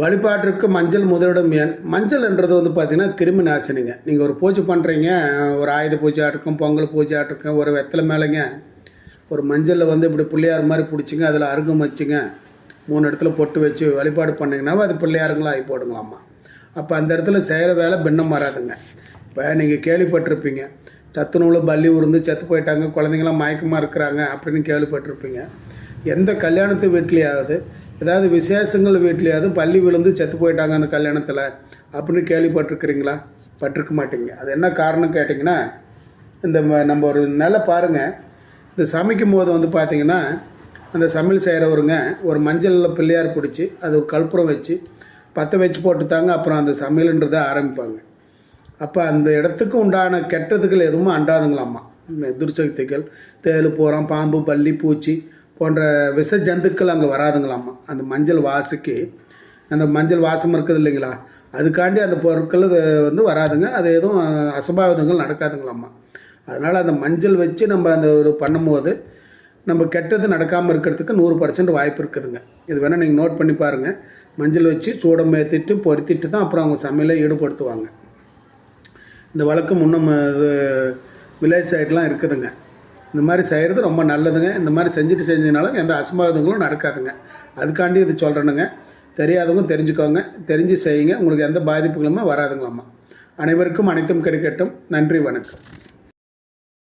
வழிபாட்டிற்கு மஞ்சள் முதலிடம் ஏன்? மஞ்சள்ன்றது வந்து பார்த்திங்கன்னா கிருமி நாசினிங்க. நீங்கள் ஒரு பூஜை பண்ணுறீங்க ஒரு ஆயுத பூஜை ஆட்டிருக்கும் பொங்கல் பூஜை ஆட்டிருக்கும் ஒரு வெத்தலை மேலேங்க ஒரு மஞ்சளில் வந்து இப்படி பிள்ளையார் மாதிரி பிடிச்சிங்க அதில் அருகம் வச்சுங்க மூணு இடத்துல பொட்டு வச்சு வழிபாடு பண்ணிங்கன்னா அது பிள்ளையாருங்களும் ஆகி போடுங்களாம்மா. அப்போ அந்த இடத்துல செய்கிற வேலை பின்னம் வராதுங்க. இப்போ நீங்கள் கேள்விப்பட்டிருப்பீங்க சத்து பள்ளி உருந்து செத்து போயிட்டாங்க குழந்தைங்களாம் மயக்கமாக இருக்கிறாங்க அப்படின்னு கேள்விப்பட்டிருப்பீங்க. எந்த கல்யாணத்து வீட்லேயாவது ஏதாவது விசேஷங்கள் வீட்லையாவது பள்ளி விழுந்து செத்து போயிட்டாங்க அந்த கல்யாணத்தில் அப்படின்னு கேள்விப்பட்டிருக்கிறீங்களா? பட்டிருக்க மாட்டீங்க. அது என்ன காரணம் கேட்டிங்கன்னா இந்த நம்ம ஒரு நிலை பாருங்கள் இந்த சமைக்கும் போது வந்து பார்த்தீங்கன்னா அந்த சமையல் செய்கிறவருங்க ஒரு மஞ்சளில் பிள்ளையார் பிடிச்சி அது ஒரு கற்பூரம் வச்சு பற்ற வச்சு போட்டுத்தாங்க அப்புறம் அந்த சமையல்ன்றதை ஆரம்பிப்பாங்க. அப்போ அந்த இடத்துக்கு உண்டான கெட்டதுகள் எதுவும் அண்டாதுங்களாம்மா. இந்த துர்சக்திகள் தேல் போகிறோம் பாம்பு பள்ளி பூச்சி போன்ற விஷ ஜந்துக்கள் அங்கே வராதுங்களாம்மா. அந்த மஞ்சள் வாசுக்கு அந்த மஞ்சள் வாசம் இருக்குது இல்லைங்களா? அதுக்காண்டி அந்த பொருட்கள் அது வந்து வராதுங்க. அது எதுவும் அசம்பாவிதங்கள் நடக்காதுங்களாம்மா. அதனால் அந்த மஞ்சள் வச்சு நம்ம அந்த ஒரு பண்ணும்போது நம்ம கெட்டது நடக்காமல் இருக்கிறதுக்கு நூறு பர்சன்ட் வாய்ப்பு இருக்குதுங்க. இது வேணால் நீங்கள் நோட் பண்ணி பாருங்கள் மஞ்சள் வச்சு சூடம் ஏற்றிட்டு பொருத்திட்டு தான் அப்புறம் அவங்க சமையலை ஈடுபடுத்துவாங்க. இந்த வழக்கம் இன்னும் இது வில்லேஜ் சைட்லாம் இருக்குதுங்க. இந்த மாதிரி செய்கிறது ரொம்ப நல்லதுங்க. இந்த மாதிரி செஞ்சுட்டு செஞ்சதுனால எந்த அசம்பாவிதங்களும் நடக்காதுங்க. அதுக்காண்டி இது சொல்கிறேனுங்க தெரியாதவங்க தெரிஞ்சுக்கோங்க. தெரிஞ்சு செய்யுங்க. உங்களுக்கு எந்த பாதிப்புகளுமே வராதுங்களாம்மா. அனைவருக்கும் அனைத்தும் கிடைக்கட்டும். நன்றி வணக்கம்.